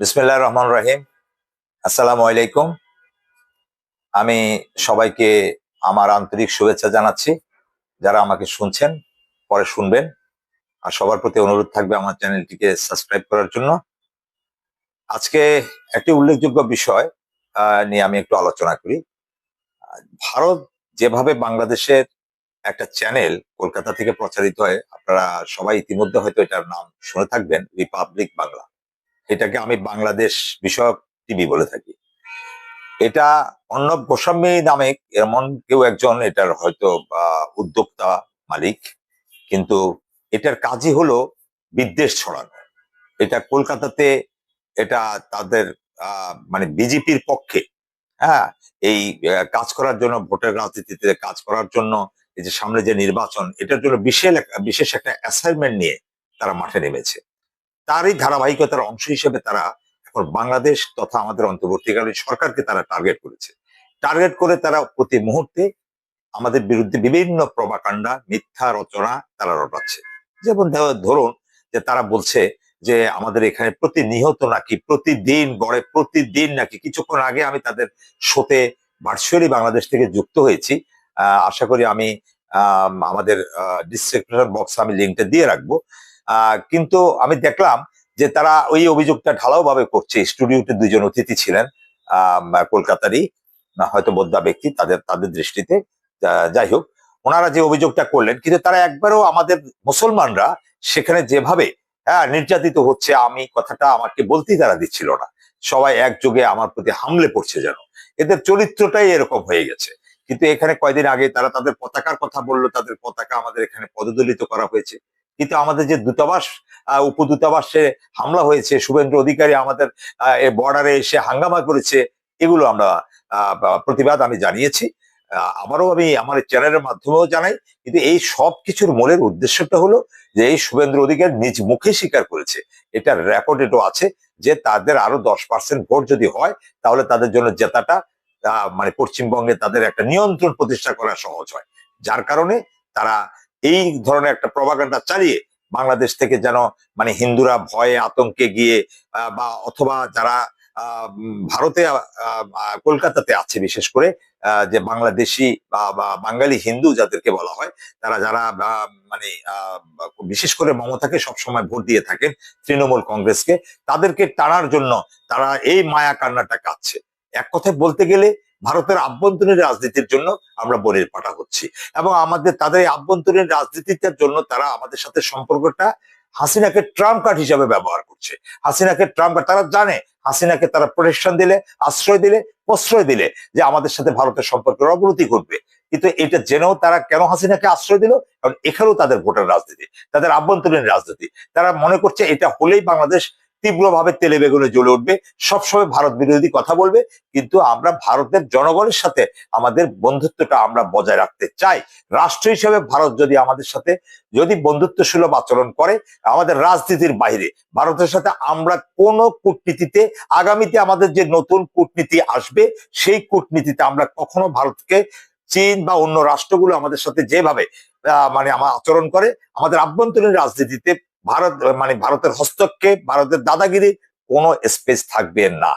বিসমিল্লাহ রহমান রাহিম। আসসালামু আলাইকুম আমি সবাইকে আমার আন্তরিক শুভেচ্ছা জানাচ্ছি। যারা আমাকে শুনছেন, পরে শুনবেন। আর সবার প্রতি অনুরোধ থাকবে আমার চ্যানেলটিকে সাবস্ক্রাইব করার জন্য। আজকে একটি উল্লেখযোগ্য বিষয় নিয়ে আমি একটু আলোচনা করি। ভারত যেভাবে বাংলাদেশের একটা চ্যানেল কলকাতা থেকে প্রচারিত হয়, আপনারা সবাই ইতিমধ্যে হয়তো এটার নাম শুনে থাকবেন, রিপাবলিক বাংলা। এটাকে আমি বাংলাদেশ বিষয়ক টিভি বলে থাকি। এটা অর্ণব গোস্বামী নামে এমন কেউ একজন, এটার হয়তো উদ্যোক্তা মালিক। কিন্তু এটার কাজই হলো বিদ্বেষ ছড়ানো। এটা কলকাতাতে এটা তাদের মানে বিজেপির পক্ষে হ্যাঁ এই কাজ করার জন্য, ভোটের রাজনীতিতে কাজ করার জন্য, এই যে সামনে যে নির্বাচন, এটার জন্য বিশেষ বিশেষ একটা অ্যাসাইনমেন্ট নিয়ে তারা মাঠে নেমেছে। তারই ধারাবাহিকতার অংশ হিসেবে তারা এখন বাংলাদেশ তথা আমাদের অন্তর্বর্তীকালীন সরকারকে তারা টার্গেট করেছে। টার্গেট করে তারা প্রতি মুহূর্তে আমাদের বিরুদ্ধে বিভিন্ন প্রবাকাণ্ডা মিথ্যা রচনা তারা রটাচ্ছে। যেমন ধরুন যে তারা বলছে যে আমাদের এখানে প্রতি নিহত নাকি প্রতিদিন গড়ে প্রতিদিন নাকি কিছুক্ষণ আগে আমি তাদের শোতে ভার্চুয়ালি বাংলাদেশ থেকে যুক্ত হয়েছি। আশা করি আমি আম, আমাদের ডিসক্রিপশন বক্স আমি লিঙ্কটা দিয়ে রাখব। কিন্তু আমি দেখলাম যে তারা ওই অভিযোগটা ঢালাও ভাবে করছে। স্টুডিওতে দুজন অতিথি ছিলেন কলকাতারই হয়তো বোদ্ধা ব্যক্তি, তাদের তাদের দৃষ্টিতে। যাই হোক, ওনারা যে অভিযোগটা করলেন, কিন্তু তারা একবারও আমাদের মুসলমানরা সেখানে যেভাবে হ্যাঁ নির্যাতিত হচ্ছে, আমি কথাটা আমাকে বলতেই তারা দিচ্ছিল না। সবাই একযোগে আমার প্রতি হামলে পড়ছে যেন। এদের চরিত্রটাই এরকম হয়ে গেছে। কিন্তু এখানে কয়দিন আগে তারা তাদের পতাকার কথা বলল, তাদের পতাকা আমাদের এখানে পদদলিত করা হয়েছে। কিন্তু আমাদের যে দূতাবাস উপদূতাবাসে হামলা হয়েছে শুভেন্দ্র অধিকারী আমাদের বর্ডারে এসে হাঙ্গামা করেছে, এগুলো আমরা প্রতিবাদ আমি জানিয়েছি। আবারও আমি আমার চ্যানেলের মাধ্যমেও জানাই, কিন্তু এই সব কিছুর মূলের উদ্দেশ্যটা হলো যে এই শুভেন্দ্র অধিকার নিজ মুখে স্বীকার করেছে। এটার রেকর্ডেডও আছে যে তাদের আরও দশ পার্সেন্ট ভোট যদি হয়, তাহলে তাদের জন্য জেতাটা মানে পশ্চিমবঙ্গে তাদের একটা নিয়ন্ত্রণ প্রতিষ্ঠা করা সহজ হয়। যার কারণে তারা এই ধরনের একটা প্রভাকাণ্ডা চালিয়ে বাংলাদেশ থেকে যেন মানে হিন্দুরা ভয়ে আতঙ্কে গিয়ে বা অথবা যারা ভারতে কলকাতাতে আছে বিশেষ করে যে বাংলাদেশি বা বাঙালি হিন্দু যাদেরকে বলা হয়, তারা যারা মানে বিশেষ করে মমতাকে সবসময় ভোট দিয়ে থাকেন তৃণমূল কংগ্রেসকে, তাদেরকে টানার জন্য তারা এই মায়া কান্নাটা কাচ্ছে এক কথায় বলতে গেলে ভারতের আভ্যন্তরীণ রাজনীতির জন্য আমরা বলির পাঠা হচ্ছি এবং আমাদের, তাদের আভ্যন্তরীণ রাজনীতির জন্য তারা আমাদের সাথে সম্পর্কটা হাসিনাকে ট্রাম্প কার্ড হিসাবে ব্যবহার করছে। হাসিনাকে ট্রাম্প কার্ড, তারা জানে হাসিনাকে তারা প্রোটেকশন দিলে, আশ্রয় দিলে, প্রশ্রয় দিলে যে আমাদের সাথে ভারতের সম্পর্কের অবনতি ঘটবে। কিন্তু এটা জেনেও তারা কেন হাসিনাকে আশ্রয় দিল? কারণ এখানেও তাদের ভোটের রাজনীতি, তাদের আভ্যন্তরীণ রাজনীতি। তারা মনে করছে এটা হলেই বাংলাদেশ তীব্রভাবে তেলে বেগুনে জ্বলে উঠবে। সবসময় ভারত বিরোধী কথা বলবে, কিন্তু আমরা ভারতের জনগণের সাথে আমাদের বন্ধুত্বটা আমরা বজায় রাখতে চাই। রাষ্ট্র হিসেবে ভারত যদি আমাদের সাথে যদি বন্ধুত্ব সুলভ আচরণ করে, আমাদের রাজনীতির বাইরে, ভারতের সাথে আমরা কোন কূটনীতিতে, আগামীতে আমাদের যে নতুন কূটনীতি আসবে, সেই কূটনীতিতে আমরা কখনো ভারতকে চীন বা অন্য রাষ্ট্রগুলো আমাদের সাথে যেভাবে মানে আমার আচরণ করে, আমাদের আভ্যন্তরীণ রাজনীতিতে ভারত মানে ভারতের হস্তক্ষেপ, ভারতের দাদাগিরি, কোনো স্পেস থাকবে না।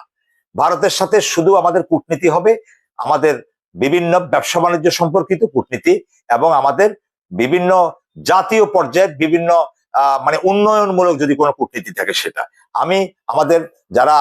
ভারতের সাথে শুধু আমাদের কূটনীতি হবে, আমাদের বিভিন্ন ব্যবসা বাণিজ্য সম্পর্কিত কূটনীতি এবং আমাদের বিভিন্ন জাতীয় পর্যায়ে বিভিন্ন মানে উন্নয়নমূলক যদি কোনো কূটনীতি থাকে সেটা। আমি আমাদের যারা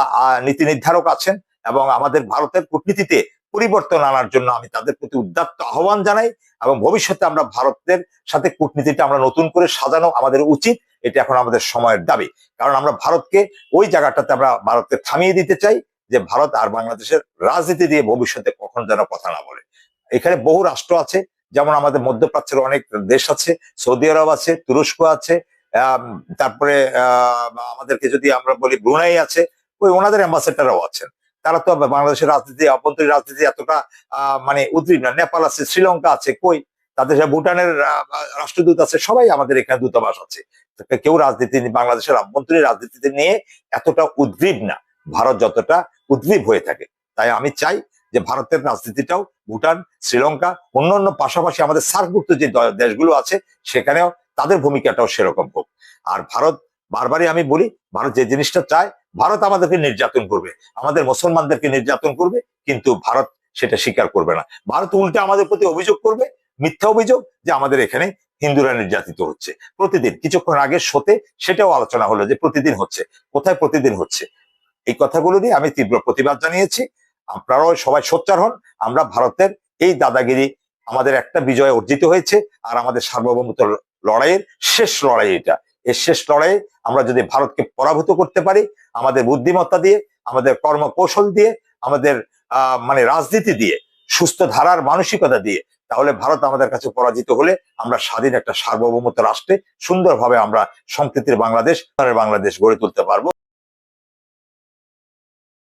নীতি নির্ধারক আছেন এবং আমাদের ভারতের কূটনীতিতে পরিবর্তন আনার জন্য আমি তাদের প্রতি উদ্যাত্ত আহ্বান জানাই এবং ভবিষ্যতে আমরা ভারতের সাথে কূটনীতিটা আমরা নতুন করে সাজানো আমাদের উচিত। এটা এখন আমাদের সময়ের দাবি। কারণ আমরা ভারতকে ওই জায়গাটাতে আমরা ভারতকে থামিয়ে দিতে চাই যে ভারত আর বাংলাদেশের রাজনীতি দিয়ে ভবিষ্যতে কখন যেন কথা না বলে। এখানে বহু রাষ্ট্র আছে, যেমন আমাদের মধ্যপ্রাচ্যের অনেক দেশ আছে, সৌদি আরব আছে, তুরস্ক আছে তারপরে আমাদেরকে যদি আমরা বলি ব্রুনাই আছে, ওই ওনাদের অ্যাম্বাসেডারও আছেন। তারা তো বাংলাদেশের রাজনীতি, অভ্যন্তরীণ রাজনীতি এতটা মানে উদ্বিগ্ন। নেপাল আছে, শ্রীলঙ্কা আছে, কই? তাদের সাথে ভুটানের রাষ্ট্রদূত আছে, সবাই আমাদের এখানে দূতাবাস আছে। কেউ রাজনীতি বাংলাদেশের আভ্যন্তরীণ রাজনীতিতে নিয়ে এতটা উদ্গ্রীব না। ভারত যতটা উদ্গ্রীব হয়ে থাকে। তাই আমি চাই যে ভারতের রাজনীতিটাও ভুটান, শ্রীলঙ্কা, অন্যান্য পাশাপাশি আমাদের সার্কভুক্ত যে দেশগুলো আছে, সেখানেও তাদের ভূমিকাটাও সেরকম হোক। আর ভারত, বারবারই আমি বলি, ভারত যে জিনিসটা চায়, ভারত আমাদেরকে নির্যাতন করবে। আমাদের মুসলমানদেরকে নির্যাতন করবে, কিন্তু ভারত সেটা স্বীকার করবে না। ভারত উল্টে আমাদের প্রতি অভিযোগ করবে মিথ্যা অভিযোগ যে আমাদের এখানে হিন্দুরা নির্যাতিত হচ্ছে। প্রতিদিন, কিছুক্ষণ আগে শোতে সেটাও আলোচনা হলো যে প্রতিদিন হচ্ছে। কোথায় প্রতিদিন হচ্ছে? এই কথাগুলো দিয়ে আমি তীব্র প্রতিবাদ জানিয়েছি। আপনারাও সবাই সোচ্চার হন। আমরা ভারতের এই দাদাগিরি আমাদের একটা বিজয় অর্জিত হয়েছে আর আমাদের সার্বভৌমত্ব লড়াইয়ের শেষ লড়াই এটা। এই শেষ লড়াইয়ে আমরা যদি ভারতকে পরাভূত করতে পারি, আমাদের বুদ্ধিমত্তা দিয়ে, আমাদের কর্মকৌশল দিয়ে, আমাদের মানে রাজনীতি দিয়ে, সুস্থ ধারার মানসিকতা দিয়ে তাহলে ভারত আমাদের কাছে পরাজিত হলে আমরা স্বাধীন একটা সার্বভৌমত্ব রাষ্ট্রে সুন্দরভাবে আমরা সম্প্রীতির বাংলাদেশ বাংলাদেশ গড়ে তুলতে পারব।